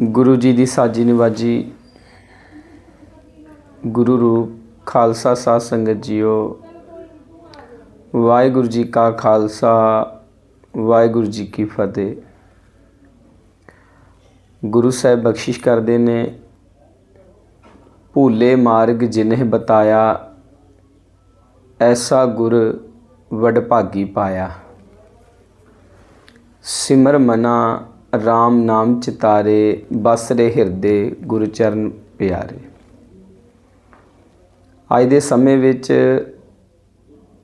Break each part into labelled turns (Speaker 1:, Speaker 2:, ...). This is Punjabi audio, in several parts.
Speaker 1: ਗੁਰੂ ਜੀ ਦੀ ਸਾਜੀ ਨਿਵਾਜੀ ਗੁਰੂ ਰੂਪ ਖਾਲਸਾ ਸਾਧ ਸੰਗਤ ਜੀਓ। ਵਾਹਿਗੁਰੂ ਜੀ ਕਾ ਖਾਲਸਾ, ਵਾਹਿਗੁਰੂ ਜੀ ਕੀ ਫਤਿਹ। ਗੁਰੂ ਸਾਹਿਬ ਬਖਸ਼ਿਸ਼ ਕਰਦੇ ਨੇ, ਭੂਲੇ ਮਾਰਗ ਜਿਨਹਿ ਬਤਾਇਆ, ਐਸਾ ਗੁਰ ਵਡਭਾਗੀ ਪਾਇਆ। ਸਿਮਰ ਮਨਾ RAM ਨਾਮ ਚਿਤਾਰੇ ਬਸਰੇ ਹਿਰਦੇ ਗੁਰੂ ਚਰਨ ਪਿਆਰੇ। ਅੱਜ ਦੇ ਸਮੇਂ ਵਿੱਚ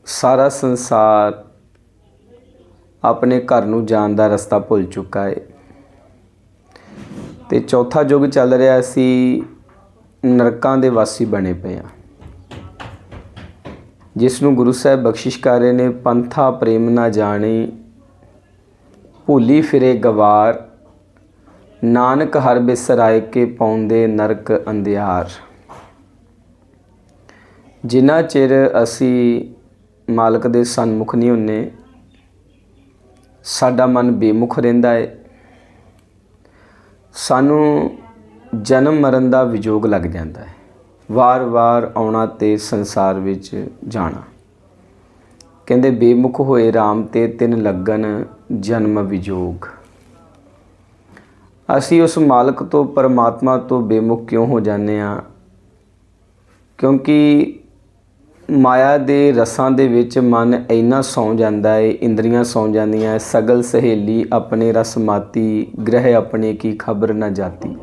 Speaker 1: ਸਾਰਾ ਸੰਸਾਰ ਆਪਣੇ ਘਰ ਨੂੰ ਜਾਣ ਦਾ ਰਸਤਾ ਭੁੱਲ ਚੁੱਕਾ ਹੈ ਤੇ ਚੌਥਾ ਯੁੱਗ ਚੱਲ ਰਿਹਾ ਸੀ, ਨਰਕਾਂ ਦੇ ਵਾਸੀ ਬਣੇ ਪਏ ਆ। ਜਿਸ ਨੂੰ ਗੁਰੂ ਸਾਹਿਬ ਬਖਸ਼ਿਸ਼ ਕਰ ਰਹੇ ਨੇ, ਪੰਥਾ ਪ੍ਰੇਮ ਨਾ ਜਾਣੀ ਭੂਲੀ ਫਿਰੇ ਗਵਾਰ, ਨਾਨਕ ਹਰ ਬਿਸਰਾਏ ਕੇ ਪਾਉਂਦੇ ਨਰਕ ਅੰਧਿਆਰ। ਜਿੰਨਾ ਚਿਰ ਅਸੀਂ ਮਾਲਕ ਦੇ ਸਨਮੁਖ ਨਹੀਂ ਹੁੰਨੇ, ਸਾਡਾ ਮਨ ਬੇਮੁਖ ਰਹਿੰਦਾ ਹੈ ਸਾਨੂੰ ਜਨਮ ਮਰਨ ਦਾ ਵਿਜੋਗ ਲੱਗ ਜਾਂਦਾ ਹੈ ਵਾਰ-ਵਾਰ ਆਉਣਾ ਤੇ ਸੰਸਾਰ ਵਿੱਚ ਜਾਣਾ। ਕਹਿੰਦੇ, ਬੇਮੁਖ ਹੋਏ RAM ਤੇ ਤਿੰਨ ਲੱਗਨ ਜਨਮ ਵਿਜੋਗ। ਅਸੀਂ ਉਸ ਮਾਲਕ ਤੋਂ, ਪਰਮਾਤਮਾ ਤੋਂ ਬੇਮੁਖ ਕਿਉਂ ਹੋ ਜਾਂਦੇ ਆ ਕਿਉਂਕਿ ਮਾਇਆ ਦੇ ਰਸਾਂ ਦੇ ਵਿੱਚ ਮਨ ਇੰਨਾ ਸੌ ਜਾਂਦਾ ਹੈ ਇੰਦਰੀਆਂ ਸੌ ਜਾਂਦੀਆਂ ਸਗਲ ਸਹੇਲੀ ਆਪਣੇ ਰਸਮਾਤੀ ਗ੍ਰਹਿ ਆਪਣੇ ਕੀ ਖਬਰ ਨਾ ਜਾਤੀ।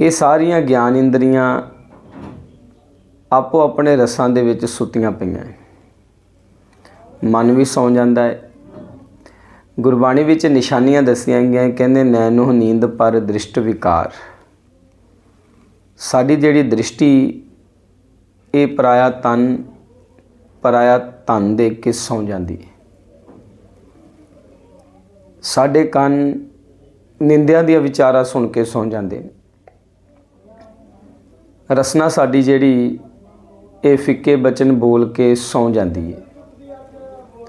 Speaker 1: ਇਹ ਸਾਰੀਆਂ ਗਿਆਨ ਇੰਦਰੀਆਂ ਆਪੋ ਆਪਣੇ ਰਸਾਂ ਦੇ ਵਿੱਚ ਸੁੱਤੀਆਂ ਪਈਆਂ ਹੈ ਮਨ ਵੀ ਸੌਂ ਜਾਂਦਾ ਹੈ। ਗੁਰਬਾਣੀ ਵਿੱਚ ਨਿਸ਼ਾਨੀਆਂ ਦੱਸੀਆਂ ਗਈਆਂ ਕਹਿੰਦੇ ਨੈਨੋ ਨੀਂਦ ਪਰ ਦ੍ਰਿਸ਼ਟ ਵਿਕਾਰ। ਸਾਡੀ ਜਿਹੜੀ ਦ੍ਰਿਸ਼ਟੀ, ਇਹ ਪਰਾਇਆ ਤਨ, ਪਰਾਇਆ ਧਨ ਦੇ ਕੇ ਸੌਂ ਜਾਂਦੀ ਹੈ? ਸਾਡੇ ਕੰਨ ਨਿੰਦਿਆਂ ਦੀਆਂ ਵਿਚਾਰਾਂ ਸੁਣ ਕੇ ਸੌਂ ਜਾਂਦੇ ਨੇ। ਰਸਨਾ ਸਾਡੀ ਜਿਹੜੀ ਇਹ ਫਿੱਕੇ ਬਚਨ ਬੋਲ ਕੇ ਸੌਂ ਜਾਂਦੀ ਹੈ।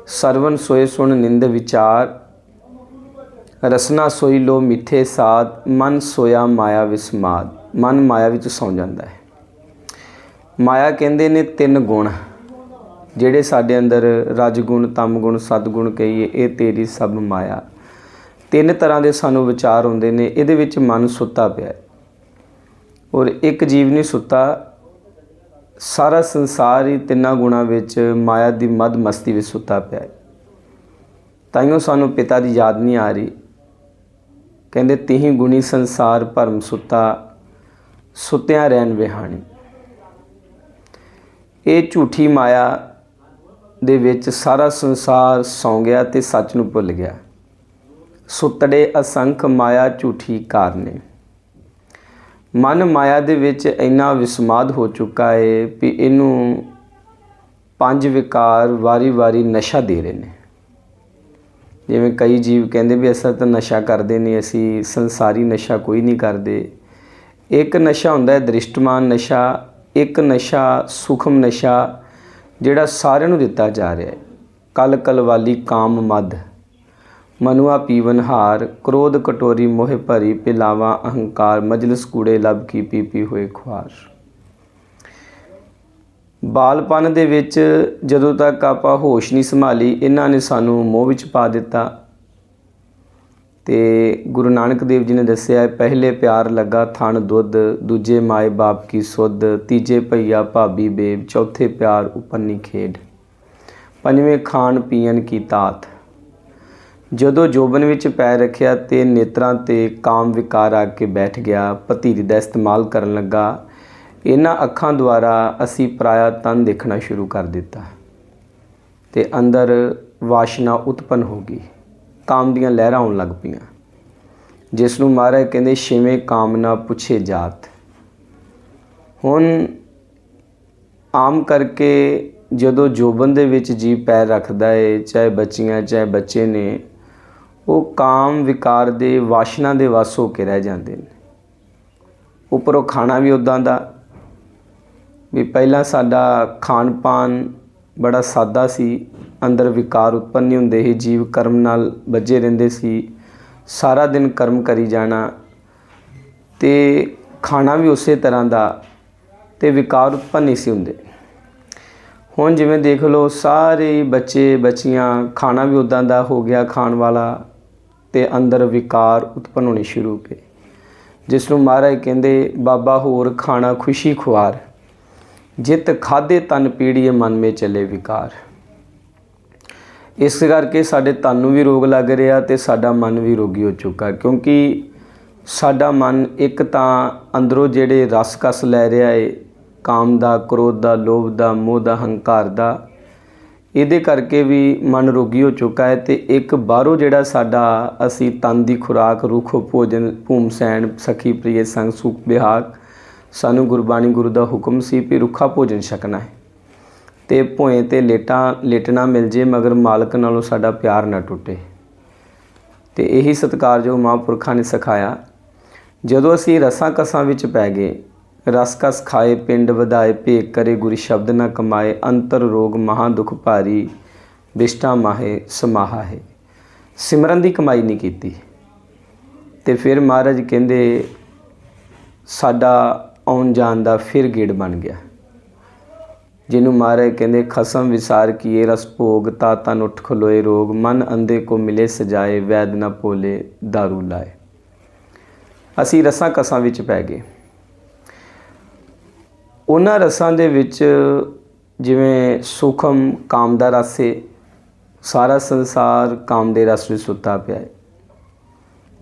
Speaker 1: ਸਰਵਨ ਸੋਏ ਸੁਣ ਨਿੰਦ ਵਿਚਾਰ, ਰਸਨਾ ਸੋਈ ਲੋ ਮਿੱਠੇ ਸਾਦ, ਮਨ ਸੋਇਆ ਮਾਇਆ ਵਿਸਮਾਦ ਮਨ ਮਾਇਆ ਵਿੱਚ ਸੌ ਜਾਂਦਾ ਹੈ। ਮਾਇਆ ਕਹਿੰਦੇ ਨੇ ਤਿੰਨ ਗੁਣ, ਜਿਹੜੇ ਸਾਡੇ ਅੰਦਰ ਰਜ ਗੁਣ ਤਮ ਗੁਣ ਸਤ ਗੁਣ ਕਹੀਏ, ਇਹ ਤੇਰੀ ਸਭ ਮਾਇਆ। ਤਿੰਨ ਤਰ੍ਹਾਂ ਦੇ ਸਾਨੂੰ ਵਿਚਾਰ ਹੁੰਦੇ ਨੇ, ਇਹਦੇ ਵਿੱਚ ਮਨ ਸੁੱਤਾ ਪਿਆ ਔਰ ਇੱਕ ਜੀਵ ਨਹੀਂ ਸੁੱਤਾ ਸਾਰਾ ਸੰਸਾਰ ਹੀ ਤਿੰਨਾਂ ਗੁਣਾਂ ਵਿੱਚ ਮਾਇਆ ਦੀ ਮਦ ਮਸਤੀ ਵਿੱਚ ਸੁੱਤਾ ਪਿਆ ਹੈ। ਤਾਈਓ ਸਾਨੂੰ ਪਿਤਾ ਦੀ ਯਾਦ ਨਹੀਂ ਆ ਰਹੀ। ਕਹਿੰਦੇ, ਤਿਹੀ ਗੁਣੀ ਸੰਸਾਰ ਭਰਮ ਸੁੱਤਾ, ਸੁੱਤਿਆਂ ਰਹਿਣ ਵਿਹਾਣੀ। ਇਹ ਝੂਠੀ ਮਾਇਆ ਦੇ ਵਿੱਚ ਸਾਰਾ ਸੰਸਾਰ ਸੌਂ ਗਿਆ ਤੇ ਸੱਚ ਨੂੰ ਭੁੱਲ ਗਿਆ। ਸੁੱਤੜੇ ਅਸੰਖ ਮਾਇਆ ਝੂਠੀ ਕਾਰਨੇ। ਮਨ ਮਾਇਆ ਦੇ ਵਿੱਚ ਇੰਨਾ ਵਿਸਮਾਦ ਹੋ ਚੁੱਕਾ ਹੈ ਵੀ ਇਹਨੂੰ ਪੰਜ ਵਿਕਾਰ ਵਾਰੀ-ਵਾਰੀ ਨਸ਼ਾ ਦੇ ਰਹੇ ਨੇ। ਜਿਵੇਂ ਕਈ ਜੀਵ ਕਹਿੰਦੇ ਵੀ ਅਸਾਂ ਤਾਂ ਨਸ਼ਾ ਕਰਦੇ ਨਹੀਂ ਅਸੀਂ ਸੰਸਾਰੀ ਨਸ਼ਾ ਕੋਈ ਨਹੀਂ ਕਰਦੇ। ਇੱਕ ਨਸ਼ਾ ਹੁੰਦਾ ਹੈ ਦ੍ਰਿਸ਼ਟਮਾਨ ਨਸ਼ਾ, ਇੱਕ ਨਸ਼ਾ ਸੁਖਮ ਨਸ਼ਾ, ਜਿਹੜਾ ਸਾਰਿਆਂ ਨੂੰ ਦਿੱਤਾ ਜਾ ਰਿਹਾ ਹੈ। ਕਲ ਕਲਵਾਲੀ ਕਾਮ ਮਦ ਮਨੁਆ ਪੀਵਨ ਹਾਰ, ਕ੍ਰੋਧ ਕਟੋਰੀ ਮੋਹ ਭਰੀ, ਪਿਲਾਵਾ ਅਹੰਕਾਰ, ਮਜਲਿਸ ਕੂੜੇ ਲਬ ਕੀ ਪੀ ਪੀ ਹੋਏ ਖੁਆਰ। ਬਾਲਪਨ ਦੇ ਵਿੱਚ ਜਦੋਂ ਤੱਕ ਆਪਾਂ ਹੋਸ਼ ਨਹੀਂ ਸੰਭਾਲੀ, ਇਹਨਾਂ ਨੇ ਸਾਨੂੰ ਮੋਹ ਵਿੱਚ ਪਾ ਦਿੱਤਾ। ਤੇ ਗੁਰੂ ਨਾਨਕ ਦੇਵ ਜੀ ਨੇ ਦੱਸਿਆ, ਪਹਿਲੇ ਪਿਆਰ ਲੱਗਾ ਥਣ ਦੁੱਧ, ਦੂਜੇ ਮਾਏ ਬਾਪ ਕੀ ਸੁੱਧ, ਤੀਜੇ ਭਈਆ ਭਾਬੀ ਬੇਬ, ਚੌਥੇ ਪਿਆਰ ਉਪੰਨੀ ਖੇਡ। ਪੰਜਵੇਂ ਖਾਣ ਪੀਣ ਕੀ ਤਾਤ। ਜਦੋਂ ਜੋਬਨ ਵਿੱਚ ਪੈਰ ਰੱਖਿਆ ਤੇ ਨੇਤਰਾਂ ਤੇ ਕਾਮ ਵਿਕਾਰ ਆ ਕੇ ਬੈਠ ਗਿਆ ਭਤੀਰੀ ਦਾ ਇਸਤੇਮਾਲ ਕਰਨ ਲੱਗਾ, ਇਹਨਾਂ ਅੱਖਾਂ ਦੁਆਰਾ ਅਸੀਂ ਪਰਾਇਆ ਤਨ ਦੇਖਣਾ ਸ਼ੁਰੂ ਕਰ ਦਿੱਤਾ ਤੇ ਅੰਦਰ ਵਾਸ਼ਨਾ ਉਤਪਨ ਹੋ ਗਈ। ਕਾਮ ਦੀਆਂ ਲਹਿਰਾਂ ਆਉਣ ਲੱਗ ਪਈਆਂ। ਜਿਸ ਨੂੰ ਮਹਾਰਾਜ ਕਹਿੰਦੇ ਛੇਵੇਂ ਕਾਮਨਾ ਪੁੱਛੇ ਜਾਤ। ਹੁਣ ਆਮ ਕਰਕੇ ਜਦੋਂ ਜੋਬਨ ਦੇ ਵਿੱਚ ਜੀ ਪੈਰ ਰੱਖਦਾ ਏ, ਚਾਹੇ ਬੱਚੀਆਂ, ਚਾਹੇ ਬੱਚੇ ਨੇ ਉਹ ਕਾਮ ਵਿਕਾਰ ਦੇ ਵਾਸ਼ਨਾ ਦੇ ਵਸ ਹੋ ਕੇ ਰਹਿ ਜਾਂਦੇ ਨੇ। ਉੱਪਰੋਂ ਖਾਣਾ ਵੀ ਉਦਾਂ ਦਾ, ਵੀ ਪਹਿਲਾਂ ਸਾਡਾ ਖਾਣ ਪਾਨ ਬੜਾ ਸਾਦਾ ਸੀ, ਅੰਦਰ ਵਿਕਾਰ ਉਤਪੰਨ ਨਹੀਂ ਹੁੰਦੇ ਸੀ, ਜੀਵ ਕਰਮ ਨਾਲ ਵੱਜੇ ਰਹਿੰਦੇ ਸੀ, ਸਾਰਾ ਦਿਨ ਕਰਮ ਕਰੀ ਜਾਣਾ ਤੇ ਖਾਣਾ ਵੀ ਉਸੇ ਤਰ੍ਹਾਂ ਦਾ ਤੇ ਵਿਕਾਰ ਉਤਪੰਨ ਨਹੀਂ ਸੀ ਹੁੰਦੇ। ਹੁਣ ਜਿਵੇਂ ਦੇਖ ਲਓ, ਸਾਰੇ ਬੱਚੇ, ਬੱਚੀਆਂ, ਖਾਣਾ ਵੀ ਉਦਾਂ ਦਾ ਹੋ ਗਿਆ ਖਾਣ ਵਾਲਾ ਤੇ ਅੰਦਰ ਵਿਕਾਰ ਉਤਪੰਨ ਹੋਣੇ ਸ਼ੁਰੂ ਹੋ ਗਏ। ਜਿਸ ਨੂੰ ਮਹਾਰਾਜ ਕਹਿੰਦੇ, ਬਾਬਾ, ਹੋਰ ਖਾਣਾ ਖੁਸ਼ੀ ਖੁਆਰ। ਜਿਤ ਖਾਦੇ ਤਨ ਪੀੜੀਏ ਮਨ ਮੇ ਚਲੇ ਵਿਕਾਰ। ਇਸ ਕਰਕੇ ਸਾਡੇ ਤਨ ਨੂੰ ਵੀ ਰੋਗ ਲੱਗ ਰਿਹਾ ਤੇ ਸਾਡਾ ਮਨ ਵੀ ਰੋਗੀ ਹੋ ਚੁੱਕਾ ਕਿਉਂਕਿ ਸਾਡਾ ਮਨ ਇੱਕ ਤਾਂ ਅੰਦਰੋਂ ਜਿਹੜੇ ਰਸ ਕਸ ਲੈ ਰਿਹਾ ਏ, ਕਾਮ ਦਾ, ਕ੍ਰੋਧ ਦਾ, ਲੋਭ ਦਾ, ਮੋਹ ਦਾ, ਹੰਕਾਰ ਦਾ ਇਹਦੇ ਕਰਕੇ ਵੀ ਮਨ ਰੋਗੀ ਹੋ ਚੁੱਕਾ ਹੈ ਤੇ ਇੱਕ ਬਾਹਰੋਂ ਜਿਹੜਾ ਸਾਡਾ ਅਸੀਂ ਤਨ ਦੀ ਖੁਰਾਕ, ਰੁਖ, ਭੋਜਨ, ਭੂਮ, ਸੈਣ, ਸਖੀ ਪ੍ਰਿਯ ਸੰਗ, ਸੁਖ ਵਿਹਾਗ ਸਾਨੂੰ ਗੁਰਬਾਣੀ, ਗੁਰੂ ਦਾ ਹੁਕਮ ਸੀ ਵੀ ਰੁੱਖਾ ਭੋਜਨ ਛਕਣਾ ਹੈ। ਤੇ ਭੋਏ ਤੇ ਲੇਟਾਂ, ਲੇਟਣਾ ਮਿਲ ਜੇ ਮਗਰ ਮਾਲਕ ਨਾਲੋਂ ਸਾਡਾ ਪਿਆਰ ਨਾ ਟੁੱਟੇ। ਤੇ ਇਹੀ ਸਤਿਕਾਰਯੋਗ ਮਹਾਂਪੁਰਖਾਂ ਨੇ ਸਿਖਾਇਆ, ਜਦੋਂ ਅਸੀਂ ਰਸਾਂ ਕਸਾਂ ਵਿੱਚ ਪੈ ਗਏ ਰਸ ਕਸ ਖਾਏ, ਪਿੰਡ ਵਧਾਏ ਭੇਕ ਕਰੇ, ਗੁਰ ਸ਼ਬਦ ਨਾ ਕਮਾਏ, ਅੰਤਰ ਰੋਗ ਮਹਾ ਦੁਖ ਭਾਰੀ, ਬਿਸ਼ਟਾ ਮਾਹੇ, ਸਮਾਹਾ ਹੈ। ਸਿਮਰਨ ਦੀ ਕਮਾਈ ਨਹੀਂ ਕੀਤੀ। ਤੇ ਫਿਰ ਮਹਾਰਾਜ ਕਹਿੰਦੇ, ਸਾਡਾ ਆਉਣ ਜਾਣ ਦਾ ਫਿਰ ਗੇੜ ਬਣ ਗਿਆ। ਜਿਹਨੂੰ ਮਹਾਰਾਜ ਕਹਿੰਦੇ, ਖਸਮ ਵਿਸਾਰ ਕੀਏ, ਰਸ ਭੋਗ, ਤਾ ਤਨ ਉਠ ਖਲੋਏ ਰੋਗ, ਮਨ ਅੰਦੇ ਕੋ ਮਿਲੇ, ਸਜਾਏ, ਵੈਦ ਨਾ ਭੋਲੇ, दारू ਲਾਏ। ਅਸੀਂ ਰਸਾਂ ਕਸਾਂ ਵਿੱਚ ਪੈ ਗਏ। ਉਹਨਾਂ ਰਸਾਂ ਦੇ ਵਿੱਚ ਜਿਵੇਂ ਸੁਖਮ ਕਾਮ ਦਾ ਰਸ ਹੈ ਸਾਰਾ ਸੰਸਾਰ ਕਾਮ ਦੇ ਰਸ ਵਿੱਚ ਸੁੱਤਾ ਪਿਆ ਹੈ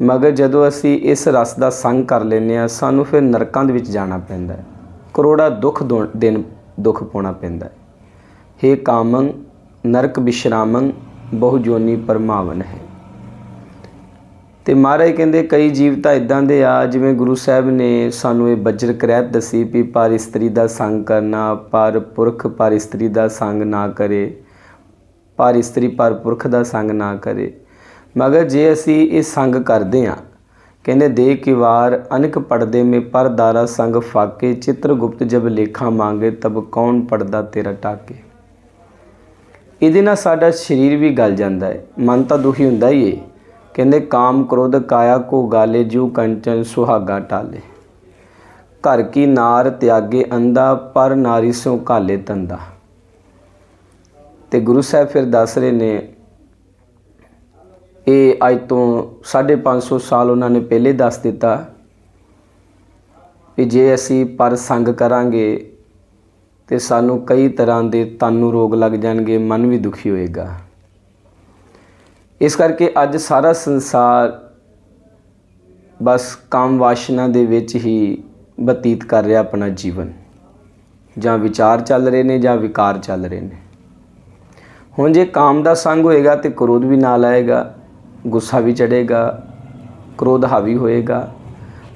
Speaker 1: ਮਗਰ ਜਦੋਂ ਅਸੀਂ ਇਸ ਰਸ ਦਾ ਸੰਗ ਕਰ ਲੈਂਦੇ ਆ ਸਾਨੂੰ ਫਿਰ ਨਰਕਾਂ ਦੇ ਵਿੱਚ ਜਾਣਾ ਪੈਂਦਾ ਹੈ। ਕਰੋੜਾ ਦੁੱਖ ਦੋ- ਦਿਨ ਦੁੱਖ ਪਾਉਣਾ ਪੈਂਦਾ ਹੈ। ਹੇ ਕਾਮੰ, ਨਰਕ ਵਿਸ਼ਰਾਮੰ ਬਹੁ ਜੋਨੀ ਪਰਮਾਵਨ ਹੈ। ਤੇ ਮਹਾਰਾਜ ਕਹਿੰਦੇ ਕਈ ਜੀਵ ਤਾਂ ਇਦਾਂ ਦੇ ਆ, ਜਿਵੇਂ ਗੁਰੂ ਸਾਹਿਬ ਨੇ ਸਾਨੂੰ ਇਹ ਬਜਰ ਕ੍ਰੈਤ ਦਸੀ ਵੀ ਪਰ ਇਸਤਰੀ ਦਾ ਸੰਗ ਕਰਨਾ, ਪਰ ਪੁਰਖ ਪਰ ਇਸਤਰੀ ਦਾ ਸੰਗ ਨਾ ਕਰੇ। ਪਰ ਇਸਤਰੀ ਪਰ ਪੁਰਖ ਦਾ ਸੰਗ ਨਾ ਕਰੇ। ਮਗਰ ਜੇ ਅਸੀਂ ਇਹ ਸੰਗ ਕਰਦੇ ਆ ਕਹਿੰਦੇ ਦੇ ਕੀ ਵਾਰ ਅਨਕ ਪੜਦੇ ਮੇ ਪਰਦਾਰਾ ਸੰਗ ਫਾਕੇ, ਚਿੱਤਰ ਗੁਪਤ ਜਬ ਲੇਖਾ ਮੰਗੇ, ਤਬ ਕੌਣ ਪੜਦਾ ਤੇਰਾ ਟਾਕੇ? ਇਹਦੇ ਨਾਲ ਸਾਡਾ ਸਰੀਰ ਵੀ ਗਲ ਜਾਂਦਾ ਹੈ। ਮਨ ਤਾਂ ਦੁਖੀ ਹੁੰਦਾ ਹੀ ਏ ਕਹਿੰਦੇ, ਕਾਮ ਕ੍ਰੋਧ ਕਾਇਆ ਕੋ ਗਾਲੇ ਜੂ ਕੰਚਨ ਸੁਹਾਗਾ ਟਾਲੇ। ਘਰ ਕੀ ਨਾਰ ਤਿਆਗੇ ਅੰਦਾ ਪਰ ਨਾਰੀ ਸੋ ਕਾਲੇ ਤੰਦਾ। ਤੇ ਗੁਰੂ ਸਾਹਿਬ ਫਿਰ ਦੱਸ ਰਹੇ ਨੇ, ਇਹ ਅੱਜ ਤੋਂ 550 ਸਾਲ ਉਹਨਾਂ ਨੇ ਪਹਿਲੇ ਦੱਸ ਦਿੱਤਾ ਕਿ ਜੇ ਅਸੀਂ ਪਰ ਸੰਗ ਕਰਾਂਗੇ ਤੇ ਸਾਨੂੰ ਕਈ ਤਰ੍ਹਾਂ ਦੇ ਤਨ ਨੂੰ ਰੋਗ ਲੱਗ ਜਾਣਗੇ, ਮਨ ਵੀ ਦੁਖੀ ਹੋਏਗਾ। ਇਸ ਕਰਕੇ ਅੱਜ ਸਾਰਾ ਸੰਸਾਰ ਬਸ ਕਾਮ ਵਾਸ਼ਨਾ ਦੇ ਵਿੱਚ ਹੀ ਬਤੀਤ ਕਰ ਰਿਹਾ ਆਪਣਾ ਜੀਵਨ। ਜਾਂ ਵਿਚਾਰ ਚੱਲ ਰਹੇ ਨੇ ਜਾਂ ਵਿਕਾਰ ਚੱਲ ਰਹੇ ਨੇ। ਹੁਣ ਜੇ ਕਾਮ ਦਾ ਸੰਗ ਹੋਏਗਾ ਤੇ ਕ੍ਰੋਧ ਵੀ ਨਾਲ ਆਏਗਾ, ਗੁੱਸਾ ਵੀ ਚੜੇਗਾ ਕ੍ਰੋਧ ਹਾਵੀ ਹੋਏਗਾ।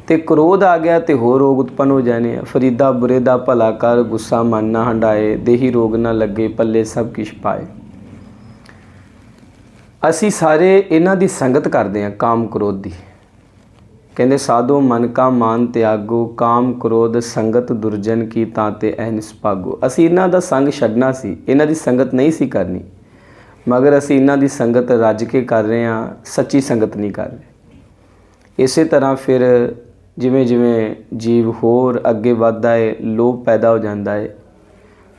Speaker 1: ਤੇ ਕ੍ਰੋਧ ਆ ਗਿਆ ਤੇ ਹੋਰ ਰੋਗ ਉਤਪਨ ਹੋ ਜਾਣੇ ਆ। ਫਰੀਦਾ ਬੁਰੇ ਦਾ ਭਲਾ ਕਰ, ਗੁੱਸਾ ਮਨ ਨਾ ਹੰਡਾਏ, ਦੇਹੀ ਰੋਗ ਨਾ ਲੱਗੇ, ਪੱਲੇ ਸਭ ਕਿਛ ਪਾਏ। ਅਸੀਂ ਸਾਰੇ ਇਹਨਾਂ ਦੀ ਸੰਗਤ ਕਰਦੇ ਹਾਂ ਕਾਮ ਕ੍ਰੋਧ ਦੀ। ਕਹਿੰਦੇ, ਸਾਧੋ ਮਨ ਕਾ ਮਾਨ ਤਿਆਗੋ, ਕਾਮ ਕ੍ਰੋਧ ਸੰਗਤ ਦੁਰਜਨ ਕੀ ਤਾਂ ਤੇ ਐ ਨਿਸਪਾਗੋ ਅਸੀਂ ਇਹਨਾਂ ਦਾ ਸੰਗ ਛੱਡਣਾ ਸੀ, ਇਹਨਾਂ ਦੀ ਸੰਗਤ ਨਹੀਂ ਸੀ ਕਰਨੀ। ਮਗਰ ਅਸੀਂ ਇਹਨਾਂ ਦੀ ਸੰਗਤ ਰੱਜ ਕੇ ਕਰ ਰਹੇ ਹਾਂ, ਸੱਚੀ ਸੰਗਤ ਨਹੀਂ ਕਰ ਰਹੇ। ਇਸੇ ਤਰ੍ਹਾਂ ਫਿਰ ਜਿਵੇਂ ਜਿਵੇਂ ਜੀਵ ਹੋਰ ਅੱਗੇ ਵੱਧਦਾ ਹੈ ਲੋਭ ਪੈਦਾ ਹੋ ਜਾਂਦਾ ਹੈ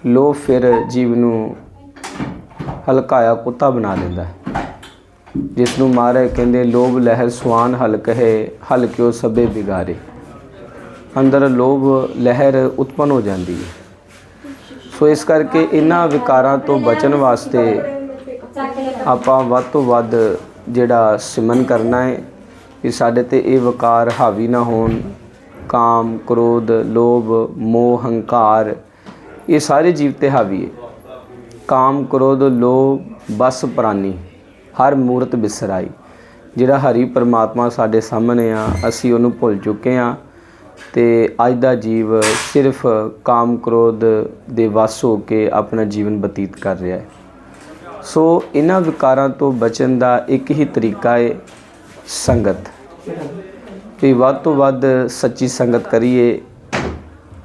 Speaker 1: ਲੋਭ ਫਿਰ ਜੀਵ ਨੂੰ ਹਲਕਾਇਆ ਕੁੱਤਾ ਬਣਾ ਦਿੰਦਾ ਹੈ ਜਿਸ ਨੂੰ ਮਾਰੇ ਕਹਿੰਦੇ, ਲੋਭ ਲਹਿਰ ਸੁਆਨ ਹਲਕ ਹੈ ਹਲਕਿਓ ਸਭੇ ਬਿਗਾਰੇ ਅੰਦਰ ਲੋਭ ਲਹਿਰ ਉਤਪਨ ਹੋ ਜਾਂਦੀ ਹੈ। ਸੋ ਇਸ ਕਰਕੇ ਇਹਨਾਂ ਵਿਕਾਰਾਂ ਤੋਂ ਬਚਣ ਵਾਸਤੇ ਆਪਾਂ ਵੱਧ ਤੋਂ ਵੱਧ ਜਿਹੜਾ ਸਿਮਨ ਕਰਨਾ ਹੈ ਕਿ ਸਾਡੇ ਤੇ ਇਹ ਵਿਕਾਰ ਹਾਵੀ ਨਾ ਹੋਣ। ਕਾਮ, ਕ੍ਰੋਧ, ਲੋਭ, ਮੋਹ, ਹੰਕਾਰ, ਇਹ ਸਾਰੇ ਜੀਵ ਤੇ ਹਾਵੀ ਹੈ। ਕਾਮ, ਕ੍ਰੋਧ, ਲੋਭ, ਬਸ ਪ੍ਰਾਨੀ। ਹਰ ਮੂਰਤ ਬਿਸਰਾਈ। ਜਿਹੜਾ ਹਰੀ ਪਰਮਾਤਮਾ ਸਾਡੇ ਸਾਹਮਣੇ ਆ, ਅਸੀਂ ਉਹਨੂੰ ਭੁੱਲ ਚੁੱਕੇ ਆ ਤੇ ਅੱਜ ਦਾ ਜੀਵ ਸਿਰਫ ਕਾਮ ਕ੍ਰੋਧ ਦੇ ਵਸ ਹੋ ਕੇ ਆਪਣਾ ਜੀਵਨ ਬਤੀਤ ਕਰ ਰਿਹਾ ਹੈ। ਸੋ ਇਹਨਾਂ ਵਿਕਾਰਾਂ ਤੋਂ ਬਚਣ ਦਾ ਇੱਕ ਹੀ ਤਰੀਕਾ ਹੈ ਸੰਗਤ। ਕਿ ਵੱਧ ਤੋਂ ਵੱਧ ਸੱਚੀ ਸੰਗਤ ਕਰੀਏ,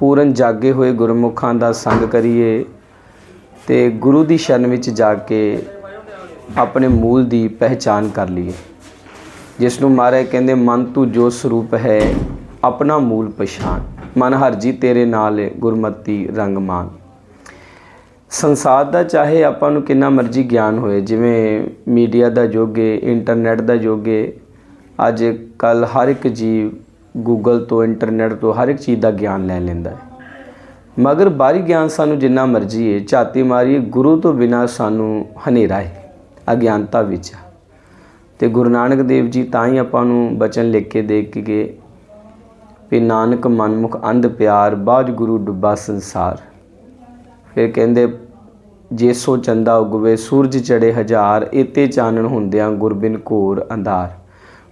Speaker 1: ਪੂਰਨ ਜਾਗੇ ਹੋਏ ਗੁਰਮੁਖਾਂ ਦਾ ਸੰਗ ਕਰੀਏ ਤੇ ਗੁਰੂ ਦੀ ਸ਼ਰਨ ਵਿੱਚ ਜਾ ਕੇ ਆਪਣੇ ਮੂਲ ਦੀ ਪਹਿਚਾਨ ਕਰ ਲਈਏ। ਜਿਸ ਨੂੰ ਮਹਾਰਾਜ ਕਹਿੰਦੇ, ਮਨ ਤੂੰ ਜੋ ਸਰੂਪ ਹੈ, ਆਪਣਾ ਮੂਲ ਪਛਾਣ। ਮਨ ਹਰਜੀ ਤੇਰੇ ਨਾਲ ਏ, ਗੁਰਮਤੀ ਰੰਗ ਮਾਨ ਸੰਸਾਰ ਦਾ ਚਾਹੇ ਆਪਾਂ ਨੂੰ ਕਿੰਨਾ ਮਰਜ਼ੀ ਗਿਆਨ ਹੋਏ, ਜਿਵੇਂ ਮੀਡੀਆ ਦਾ ਯੁੱਗ ਹੈ ਇੰਟਰਨੈਟ ਦਾ ਯੁੱਗ ਹੈ ਅੱਜ ਕੱਲ ਹਰ ਇੱਕ ਜੀਵ ਗੂਗਲ ਤੋਂ, ਇੰਟਰਨੈਟ ਤੋਂ ਹਰ ਇੱਕ ਚੀਜ਼ ਦਾ ਗਿਆਨ ਲੈ ਲੈਂਦਾ ਹੈ। ਮਗਰ ਬਾਹਰੀ ਗਿਆਨ ਸਾਨੂੰ ਜਿੰਨਾ ਮਰਜ਼ੀ ਹੈ ਝਾਤੀ ਮਾਰੀ ਗੁਰੂ ਤੋਂ ਬਿਨਾ ਸਾਨੂੰ ਹਨੇਰਾ ਹੈ ਅਗਿਆਨਤਾ ਵਿੱਚ ਆ। ਤੇ ਗੁਰੂ ਨਾਨਕ ਦੇਵ ਜੀ ਤਾਂ ਹੀ ਆਪਾਂ ਨੂੰ ਬਚਨ ਲਿਖ ਕੇ ਦੇ ਕੇ ਗਏ ਵੀ ਨਾਨਕ ਮਨਮੁਖ ਅੰਧ ਪਿਆਰ ਬਾਜ ਗੁਰੂ ਡੁੱਬਾ ਸੰਸਾਰ। ਫਿਰ ਕਹਿੰਦੇ, ਜੇ ਸੋ ਚੰਦਾ ਉਗਵੇ, ਸੂਰਜ ਚੜੇ ਹਜ਼ਾਰ ਇਤੇ ਚਾਨਣ ਹੁੰਦਿਆਂ ਗੁਰਬਿਨ ਘੋਰ ਅੰਧਾਰ।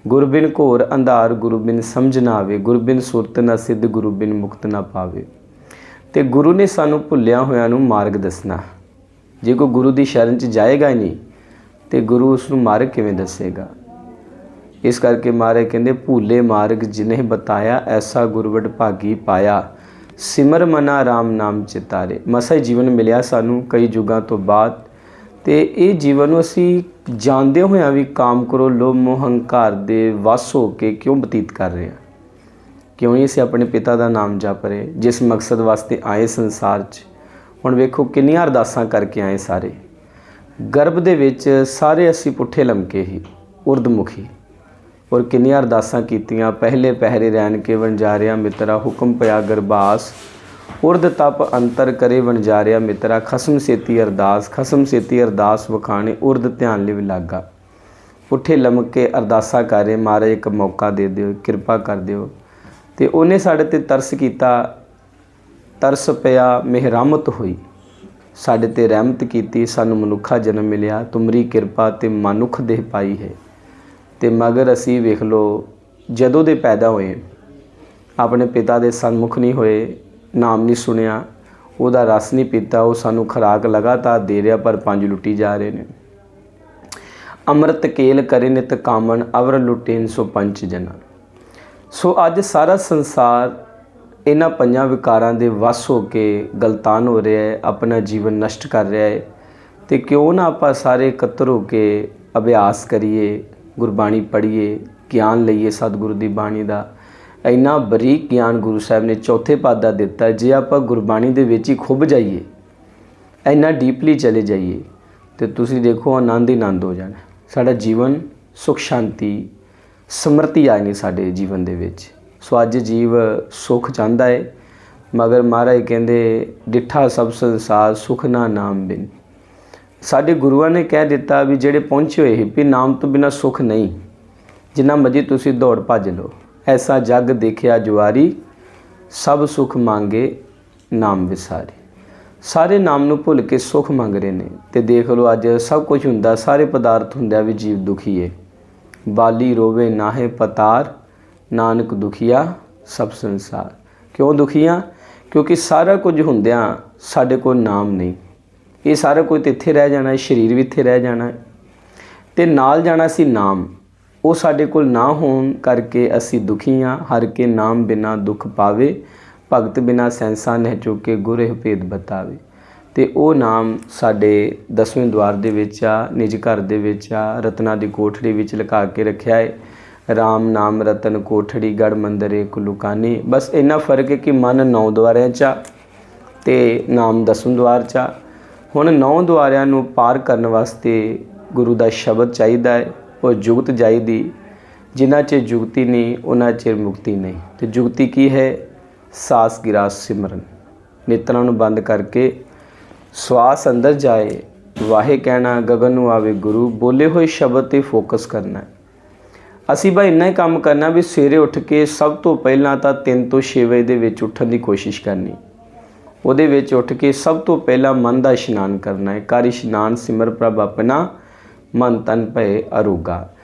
Speaker 1: ਗੁਰਬਿਨ ਘੋਰ ਅੰਧਾਰ, ਗੁਰਬਿਨ ਸਮਝ ਨਾ ਆਵੇ, ਗੁਰਬਿਨ ਸੁਰਤ ਨਾ ਸਿੱਧ, ਗੁਰਬਿਨ ਮੁਕਤ ਨਾ ਪਾਵੇ। ਤੇ ਗੁਰੂ ਨੇ ਸਾਨੂੰ ਭੁੱਲਿਆ ਹੋਇਆਂ ਨੂੰ ਮਾਰਗ ਦੱਸਣਾ। ਜੇ ਕੋਈ ਗੁਰੂ ਦੀ ਸ਼ਰਨ ਚ ਜਾਏਗਾ ਹੀ ਨਹੀਂ ਤੇ ਗੁਰੂ ਉਸ ਨੂੰ ਮਾਰਗ ਕਿਵੇਂ ਦੱਸੇਗਾ? ਇਸ ਕਰਕੇ ਮਾਰੇ ਕਹਿੰਦੇ, ਭੂਲੇ ਮਾਰਗ ਜਿਨੇ ਬਤਾਇਆ, ਐਸਾ ਗੁਰਵਡ ਭਾਗੀ ਪਾਇਆ। ਸਿਮਰ ਮਨਾ RAM ਨਾਮ ਚਿਤਾਰੇ। ਮਸਾ ਹੀ ਜੀਵਨ ਮਿਲਿਆ ਸਾਨੂੰ ਕਈ ਯੁੱਗਾਂ ਤੋਂ ਬਾਅਦ ਤੇ ਇਹ ਜੀਵਨ ਨੂੰ ਅਸੀਂ ਜਾਣਦੇ ਹੋਇਆਂ ਵੀ ਕਾਮ ਕਰੋ, ਲੋਭ ਮੋਹ, ਹੰਕਾਰ ਦੇ ਵਸ ਹੋ ਕੇ ਕਿਉਂ ਬਤੀਤ ਕਰ ਰਹੇ ਹਾਂ? ਕਿਉਂ ਨਹੀਂ ਅਸੀਂ ਆਪਣੇ ਪਿਤਾ ਦਾ ਨਾਮ ਜਪ ਰਹੇ? ਜਿਸ ਮਕਸਦ ਵਾਸਤੇ ਆਏ ਸੰਸਾਰ 'ਚ। ਹੁਣ ਵੇਖੋ ਕਿੰਨੀਆਂ ਅਰਦਾਸਾਂ ਕਰਕੇ ਆਏ ਸਾਰੇ। ਗਰਭ ਦੇ ਵਿੱਚ ਸਾਰੇ ਅਸੀਂ ਪੁੱਠੇ ਲਮਕੇ ਹੀ ਉਰਦਮੁਖੀ। ਔਰ ਕਿੰਨੀਆਂ ਅਰਦਾਸਾਂ ਕੀਤੀਆਂ, ਪਹਿਲੇ ਪਹਿਰੇ ਰਹਿਣ ਕੇ ਵਣਜਾਰਿਆ ਮਿੱਤਰਾ, ਹੁਕਮ ਪਿਆ ਗਰਬਾਸ ਉਰਦ ਤਪ ਅੰਤਰ ਕਰੇ ਵਣਜਾਰਿਆ ਮਿੱਤਰਾ, ਖਸਮ ਸੇਤੀ ਅਰਦਾਸ, ਖਸਮ ਸੇਤੀ ਅਰਦਾਸ ਵਖਾਣੇ, ਉਰਦ ਧਿਆਨ ਲਿਵ ਲਾਗਾ। ਪੁੱਠੇ ਲਮਕੇ ਅਰਦਾਸਾਂ ਕਰੇ ਰਹੇ ਮਹਾਰਾਜ ਇੱਕ ਮੌਕਾ ਦੇ ਦਿਓ, ਕਿਰਪਾ ਕਰ ਦਿਓ। ਤੇ ਉਹਨੇ ਸਾਡੇ ਤੇ ਤਰਸ ਕੀਤਾ, ਤਰਸ ਪਿਆ, ਮਿਹਰਮਤ ਹੋਈ। ਸਾਡੇ ਤੇ ਰਹਿਮਤ ਕੀਤੀ, ਸਾਨੂੰ ਮਨੁੱਖਾ ਜਨਮ ਮਿਲਿਆ। ਤੁਮਰੀ ਕਿਰਪਾ ਤੇ ਮਨੁੱਖ ਦੇਹ ਪਾਈ ਹੈ। ਤੇ ਮਗਰ ਅਸੀਂ ਵੇਖ ਲੋ ਜਦੋਂ ਦੇ ਪੈਦਾ ਹੋਏ, ਆਪਣੇ ਪਿਤਾ ਦੇ ਸਨਮੁਖ ਨਹੀਂ ਹੋਏ, ਨਾਮ ਨਹੀਂ ਸੁਣਿਆ, ਉਹਦਾ ਰਸ ਨਹੀਂ ਪੀਤਾ, ਉਹ ਸਾਨੂੰ ਖਰਾਕ ਲਗਾਤਾਰ ਦੇ ਰਿਹਾ, ਪਰ ਪੰਜ ਲੁੱਟੀ ਜਾ ਰਹੇ ਨੇ। ਅੰਮ੍ਰਿਤ ਕੇਲ ਕਰੇ ਨਿਤ ਕਾਮਣ, ਅਵਰ ਲੁਟੇਨ ਸੋ ਪੰਚ ਜਨਾ। ਸੋ ਅੱਜ ਸਾਰਾ ਸੰਸਾਰ ਇਹਨਾਂ ਪੰਜਾਂ ਵਿਕਾਰਾਂ ਦੇ ਵਸ ਹੋ ਕੇ ਗਲਤਾਨ ਹੋ ਰਿਹਾ ਹੈ, ਆਪਣਾ ਜੀਵਨ ਨਸ਼ਟ ਕਰ ਰਿਹਾ ਹੈ ਤੇ ਕਿਉਂ ਨਾ ਆਪਾਂ ਸਾਰੇ ਇਕੱਤਰ ਹੋ ਕੇ ਅਭਿਆਸ ਕਰੀਏ, ਗੁਰਬਾਣੀ ਪੜ੍ਹੀਏ, ਗਿਆਨ ਲਈਏ ਸਤਿਗੁਰੂ ਦੀ ਬਾਣੀ ਦਾ। ਇੰਨਾ ਬਰੀਕ ਗਿਆਨ ਗੁਰੂ ਸਾਹਿਬ ਨੇ ਚੌਥੇ ਪਾਦ ਦਾ ਦਿੱਤਾ ਜੇ ਆਪਾਂ ਗੁਰਬਾਣੀ ਦੇ ਵਿੱਚ ਹੀ ਖੁੱਭ ਜਾਈਏ, ਇੰਨਾ ਡੀਪਲੀ ਚਲੇ ਜਾਈਏ, ਤੇ ਤੁਸੀਂ ਦੇਖੋ ਆਨੰਦ ਹੀ ਆਨੰਦ ਹੋ ਜਾਣਾ। ਸਾਡਾ ਜੀਵਨ ਸੁਖ ਸ਼ਾਂਤੀ ਸਮਰਤੀ ਆਣੀ ਸਾਡੇ ਜੀਵਨ ਦੇ ਵਿੱਚ। ਸੋ ਅੱਜ ਜੀਵ ਸੁਖ ਚਾਹੁੰਦਾ ਏ, ਮਗਰ ਮਹਾਰਾਜ ਕਹਿੰਦੇ, ਡਿੱਠਾ ਸਭ ਸੰਸਾਰ ਸੁਖ ਨਾ ਨਾਮ ਬਿਨ। ਸਾਡੇ ਗੁਰੂਆਂ ਨੇ ਕਹਿ ਦਿੱਤਾ ਵੀ ਜਿਹੜੇ ਪਹੁੰਚੇ ਹੋਏ ਵੀ ਨਾਮ ਤੋਂ ਬਿਨਾ ਸੁਖ ਨਹੀਂ, ਜਿੰਨਾ ਮਰਜ਼ੀ ਤੁਸੀਂ ਦੌੜ ਭੱਜ ਲਓ। ਐਸਾ ਜੱਗ ਦੇਖਿਆ ਜੁਆਰੀ, ਸਭ ਸੁਖ ਮੰਗੇ, ਨਾਮ ਵਿਸਾਰੇ। ਸਾਰੇ ਨਾਮ ਨੂੰ ਭੁੱਲ ਕੇ ਸੁਖ ਮੰਗ ਰਹੇ ਨੇ। ਤੇ ਦੇਖ ਲਓ, ਅੱਜ ਸਭ ਕੁਝ ਹੁੰਦਾ, ਸਾਰੇ ਪਦਾਰਥ ਹੁੰਦਾ ਵੀ ਜੀਵ ਦੁਖੀ ਏ। ਬਾਲੀ ਰੋਵੇ ਨਾਹੇ ਪਤਾਰ ਨਾਨਕ ਦੁਖੀਆ ਸਭ ਸੰਸਾਰ। ਕਿਉਂ ਦੁਖੀਆ? ਕਿਉਂਕਿ ਸਾਰਾ ਕੁਝ ਹੁੰਦਿਆਂ ਸਾਡੇ ਕੋਲ ਨਾਮ ਨਹੀਂ। ਇਹ ਸਾਰਾ ਕੁਝ ਤੇ ਇੱਥੇ ਰਹਿ ਜਾਣਾ ਹੈ ਸਰੀਰ ਵੀ ਇੱਥੇ ਰਹਿ ਜਾਣਾ। ਹੈ ਤੇ ਨਾਲ ਜਾਣਾ ਸੀ ਨਾਮ। ਉਹ ਸਾਡੇ ਕੋਲ ਨਾ ਹੋਣ ਕਰਕੇ ਅਸੀਂ ਦੁਖੀ ਹਾਂ ਹਰ ਕੇ ਨਾਮ ਬਿਨਾ ਦੁੱਖ ਪਾਵੇ, ਭਗਤ ਬਿਨਾ ਸੈਂਸਾ ਨਹਿ ਚੁਕੇ ਗੁਰੇ ਭੇਦ ਬਤਾਵੇ। ਤੇ ਉਹ ਨਾਮ ਸਾਡੇ ਦਸਵੇਂ ਦਵਾਰ ਦੇ ਵਿੱਚ ਆ, ਨਿਜ ਘਰ ਦੇ ਵਿੱਚ ਆ, ਰਤਨਾ ਦੀ ਕੋਠੜੀ ਵਿੱਚ ਲੁਕਾ ਕੇ ਰੱਖਿਆ ਹੈ ਰਾਮ ਨਾਮ ਰਤਨ ਕੋਠੜੀ ਗੜ ਮੰਦਰੇ ਕੁਲੁਕਾਨੀ। ਬਸ ਇੰਨਾ ਫ਼ਰਕ ਹੈ ਕਿ ਮਨ ਨੌ ਦੁਆਰਿਆਂ ਚ ਆ ਤੇ ਨਾਮ ਦਸਮ ਦੁਆਰ ਚ ਆ। ਹੁਣ ਨੌ ਦੁਆਰਿਆਂ ਨੂੰ ਪਾਰ ਕਰਨ ਵਾਸਤੇ ਗੁਰੂ ਦਾ ਸ਼ਬਦ ਚਾਹੀਦਾ ਹੈ, ਉਹ ਜੁਗਤ ਜਾਈਦੀ। ਜਿਨ੍ਹਾਂ 'ਚ ਜੁਗਤੀ ਨਹੀਂ, ਉਹਨਾਂ 'ਚ ਮੁਕਤੀ ਨਹੀਂ। ਤੇ ਜੁਗਤੀ ਕੀ ਹੈ? ਸਾਸ ਗਿਰਾਸ ਸਿਮਰਨ। ਨੇਤਰਾਂ ਨੂੰ ਬੰਦ ਕਰਕੇ ਸਵਾਸ ਅੰਦਰ ਜਾਏ। ਵਾਹੇ ਕਹਿਣਾ, ਗਗਨ ਨੂੰ ਆਵੇ ਗੁਰੂ। ਬੋਲੇ ਹੋਏ ਸ਼ਬਦ ਤੇ ਫੋਕਸ ਕਰਨਾ ਅਸੀਂ ਬਾ ਇੰਨਾ ਹੀ ਕੰਮ ਕਰਨਾ ਵੀ ਸਵੇਰੇ ਉੱਠ ਕੇ ਸਭ ਤੋਂ ਪਹਿਲਾਂ ਤਾਂ 3 ਤੋਂ 6 ਵਜੇ ਦੇ ਵਿੱਚ ਉੱਠਣ ਦੀ ਕੋਸ਼ਿਸ਼ ਕਰਨੀ। ਉਹਦੇ ਵਿੱਚ ਉੱਠ ਕੇ ਸਭ ਤੋਂ ਪਹਿਲਾਂ ਮਨ ਦਾ ਇਸ਼ਨਾਨ ਕਰਨਾ ਹੈ। ਕਰ ਇਸ਼ਨਾਨ ਸਿਮਰ ਪ੍ਰਭ ਆਪਣਾ ਮਨ ਤਨ ਭਏ ਅਰੂਗਾ।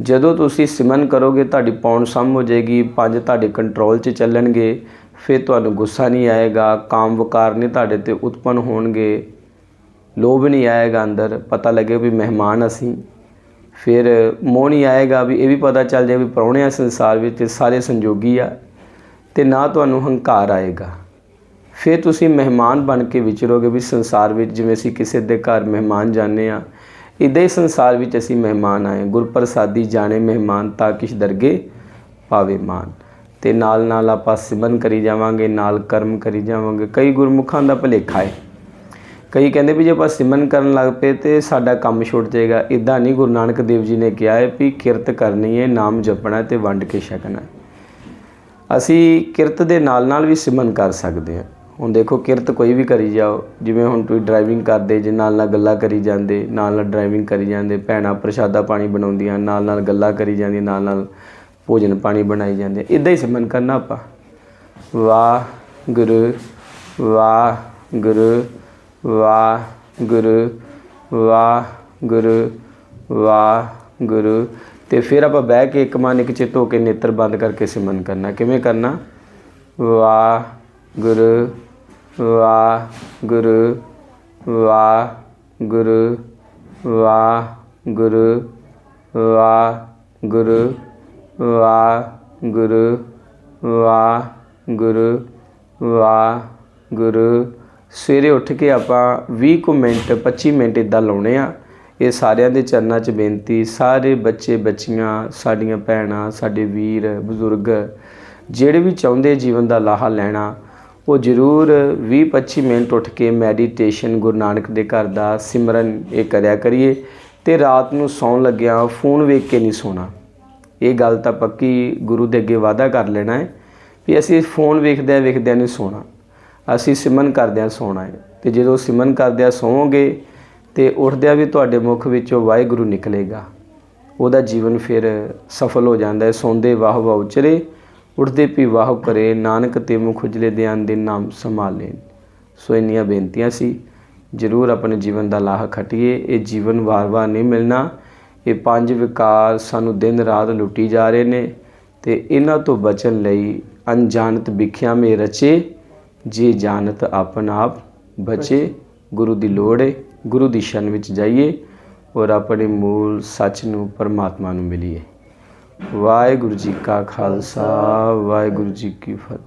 Speaker 1: ਜਦੋਂ ਤੁਸੀਂ ਸਿਮਰਨ ਕਰੋਗੇ ਤੁਹਾਡੀ ਪੌਣ ਸਮ ਹੋ ਜਾਏਗੀ। ਪੰਜ ਤੁਹਾਡੇ ਕੰਟਰੋਲ 'ਚ ਚੱਲਣਗੇ। ਫਿਰ ਤੁਹਾਨੂੰ ਗੁੱਸਾ ਨਹੀਂ ਆਏਗਾ। ਕਾਮ ਵਕਾਰ ਨਹੀਂ ਤੁਹਾਡੇ ਤੇ ਉਤਪਨ ਹੋਣਗੇ। ਲੋਭ ਨਹੀਂ ਆਏਗਾ ਅੰਦਰ। ਪਤਾ ਲੱਗੇ ਵੀ ਮਹਿਮਾਨ ਅਸੀਂ। ਫਿਰ ਮੋਹ ਨਹੀਂ ਆਏਗਾ ਵੀ ਇਹ ਵੀ ਪਤਾ ਚੱਲ ਜਾਏ ਵੀ ਪ੍ਰਾਹੁਣੇ ਆ ਸੰਸਾਰ ਵਿੱਚ ਤੇ ਸਾਰੇ ਸੰਜੋਗੀ ਆ ਤੇ ਨਾ ਤੁਹਾਨੂੰ ਹੰਕਾਰ ਆਏਗਾ। ਫਿਰ ਤੁਸੀਂ ਮਹਿਮਾਨ ਬਣ ਕੇ ਵਿਚਰੋਗੇ ਵੀ ਸੰਸਾਰ ਵਿੱਚ ਜਿਵੇਂ ਅਸੀਂ ਕਿਸੇ ਦੇ ਘਰ ਮਹਿਮਾਨ ਜਾਂਦੇ ਆ ਇਦਾਂ ਹੀ ਸੰਸਾਰ ਵਿੱਚ ਅਸੀਂ ਮਹਿਮਾਨ ਆਏ ਗੁਰਪ੍ਰਸਾਦੀ ਜਾਣੇ ਮਹਿਮਾਨ ਤਾਂ ਕਿਛ ਦਰਗੇ ਪਾਵੇ ਮਾਨ। ਤੇ ਨਾਲ ਨਾਲ ਆਪਾਂ ਸਿਮਰਨ ਕਰੀ ਜਾਵਾਂਗੇ, ਨਾਲ ਕਰਮ ਕਰੀ ਜਾਵਾਂਗੇ। ਕਈ ਗੁਰਮੁਖਾਂ ਦਾ ਭੁਲੇਖਾ ਹੈ। ਕਈ ਕਹਿੰਦੇ ਵੀ ਜੇ ਆਪਾਂ ਸਿਮਨ ਕਰਨ ਲੱਗ ਪਏ ਤੇ ਸਾਡਾ ਕੰਮ ਛੁੱਟ ਜਾਏਗਾ। ਇਦਾਂ ਨਹੀਂ ਗੁਰੂ ਨਾਨਕ ਦੇਵ ਜੀ ਨੇ ਕਿਹਾ ਹੈ ਵੀ ਕਿਰਤ ਕਰਨੀ ਹੈ, ਨਾਮ ਜਪਣਾ ਹੈ ਤੇ ਵੰਡ ਕੇ ਛਕਣਾ ਅਸੀਂ ਕਿਰਤ ਦੇ ਨਾਲ ਨਾਲ ਵੀ ਸਿਮਨ ਕਰ ਸਕਦੇ ਹਾਂ। ਹੁਣ ਦੇਖੋ, ਕਿਰਤ ਕੋਈ ਵੀ ਕਰੀ ਜਾਓ, ਜਿਵੇਂ ਹੁਣ ਤੁਸੀਂ ਡਰਾਈਵਿੰਗ ਕਰਦੇ, ਜੇ ਨਾਲ ਨਾਲ ਗੱਲਾਂ ਕਰੀ ਜਾਂਦੇ, ਨਾਲ ਨਾਲ ਡਰਾਈਵਿੰਗ ਕਰੀ ਜਾਂਦੇ, ਭੈਣਾਂ ਪ੍ਰਸ਼ਾਦਾ ਪਾਣੀ ਬਣਾਉਂਦੀਆਂ, ਨਾਲ ਨਾਲ ਗੱਲਾਂ ਕਰੀ ਜਾਂਦੀਆਂ, ਨਾਲ ਨਾਲ ਭੋਜਨ ਪਾਣੀ ਬਣਾਈ ਜਾਂਦੇ ਇਦਾਂ ਹੀ ਸਿਮਰਨ ਕਰਨਾ ਆਪਾਂ। ਵਾਹ ਗੁਰੂ ਵਾਹ ਗੁਰੂ ਵਾਹ ਗੁਰੂ ਵਾਹ ਗੁਰੂ ਗੁਰੂ ਤੇ ਫਿਰ ਆਪਾਂ ਬਹਿ ਕੇ ਇੱਕ ਮਨ ਇੱਕ ਚਿੱਤ ਹੋ ਕੇ ਨੇਤਰ ਬੰਦ ਕਰਕੇ ਸਿਮਰਨ ਕਰਨਾ। ਕਿਵੇਂ ਕਰਨਾ? ਵਾਹ ਗੁਰੂ ਵਾਹ ਗੁਰੂ ਵਾਹ ਗੁਰੂ ਵਾਹ ਗੁਰੂ ਸਵੇਰੇ ਉੱਠ ਕੇ ਆਪਾਂ 20 ਕੁ ਮਿੰਟ 25 ਮਿੰਟ ਇਦਾਂ ਲਾਉਣੇ ਆ। ਇਹ ਸਾਰਿਆਂ ਦੇ ਚਰਨਾਂ 'ਚ ਬੇਨਤੀ, ਸਾਰੇ ਬੱਚੇ, ਬੱਚੀਆਂ, ਸਾਡੀਆਂ ਭੈਣਾਂ, ਸਾਡੇ ਵੀਰ, ਬਜ਼ੁਰਗ, ਜਿਹੜੇ ਵੀ ਚਾਹੁੰਦੇ ਜੀਵਨ ਦਾ ਲਾਹਾ ਲੈਣਾ, ਉਹ ਜ਼ਰੂਰ 20-25 ਮਿੰਟ ਉੱਠ ਕੇ ਮੈਡੀਟੇਸ਼ਨ ਗੁਰੂ ਨਾਨਕ ਦੇ ਘਰ ਦਾ ਸਿਮਰਨ ਇਹ ਕਰਿਆ ਕਰੀਏ ਤੇ ਰਾਤ ਨੂੰ ਸੌਣ ਲੱਗਿਆ ਫੋਨ ਵੇਖ ਕੇ ਨਹੀਂ ਸੋਣਾ। ਇਹ ਗੱਲ ਤਾਂ ਪੱਕੀ ਗੁਰੂ ਦੇ ਅੱਗੇ ਵਾਅਦਾ ਕਰ ਲੈਣਾ ਹੈ ਵੀ ਅਸੀਂ ਫੋਨ ਵੇਖਦਿਆਂ ਵੇਖਦਿਆਂ ਨਹੀਂ ਸੋਣਾ। ਅਸੀਂ ਸਿਮਨ ਕਰਦਿਆਂ ਸੋਣਾ ਹੈ ਤੇ ਜਦੋਂ ਸਿਮਨ ਕਰਦਿਆਂ ਸੋਵੋਗੇ, ਤੇ ਉੱਠਦਿਆਂ ਵੀ ਤੁਹਾਡੇ ਮੁਖ ਵਿੱਚੋਂ ਵਾਹਿਗੁਰੂ ਨਿਕਲੇਗਾ। ਉਹਦਾ ਜੀਵਨ ਫਿਰ ਸਫਲ ਹੋ ਜਾਂਦਾ ਹੈ। ਸੌਂਦੇ ਵਾਹ ਵਾਹ ਉਚਰੇ, ਉੱਠਦੇ ਵੀ ਵਾਹ ਕਰੇ ਨਾਨਕ ਤੇ ਮੁਖ ਉਜਲੇ ਧਿਆਨ ਦੇ ਨਾਮ ਸੰਭਾਲੇ। ਸੋ ਇੰਨੀਆਂ ਬੇਨਤੀਆਂ ਸੀ, ਜ਼ਰੂਰ ਆਪਣੇ ਜੀਵਨ ਦਾ ਲਾਹਾ ਖਟੀਏ। ਇਹ ਜੀਵਨ ਵਾਰ-ਵਾਰ ਨਹੀਂ ਮਿਲਣਾ। ਇਹ ਪੰਜ ਵਿਕਾਰ ਸਾਨੂੰ ਦਿਨ ਰਾਤ ਲੁੱਟੀ ਜਾ ਰਹੇ ਨੇ। ਤੇ ਇਹਨਾਂ ਤੋਂ ਬਚਣ ਲਈ ਅਣਜਾਣਤ ਵਿਖਿਆ ਮੇ ਰਚੇ। ਜੇ ਜਾਣਤ ਆਪਨ ਆਪ, ਬਚੇ, ਗੁਰੂ ਦੀ ਲੋੜ ਹੈ ਗੁਰੂ ਦੀ ਸ਼ਨ ਵਿੱਚ ਜਾਈਏ, ਔਰ ਆਪਣੇ ਮੂਲ ਸੱਚ ਨੂੰ ਪਰਮਾਤਮਾ ਨੂੰ ਮਿਲੀਏ। ਵਾਹਿਗੁਰੂ ਜੀ ਕਾ ਖਾਲਸਾ, ਵਾਹਿਗੁਰੂ ਜੀ ਕੀ ਫਤਿਹ।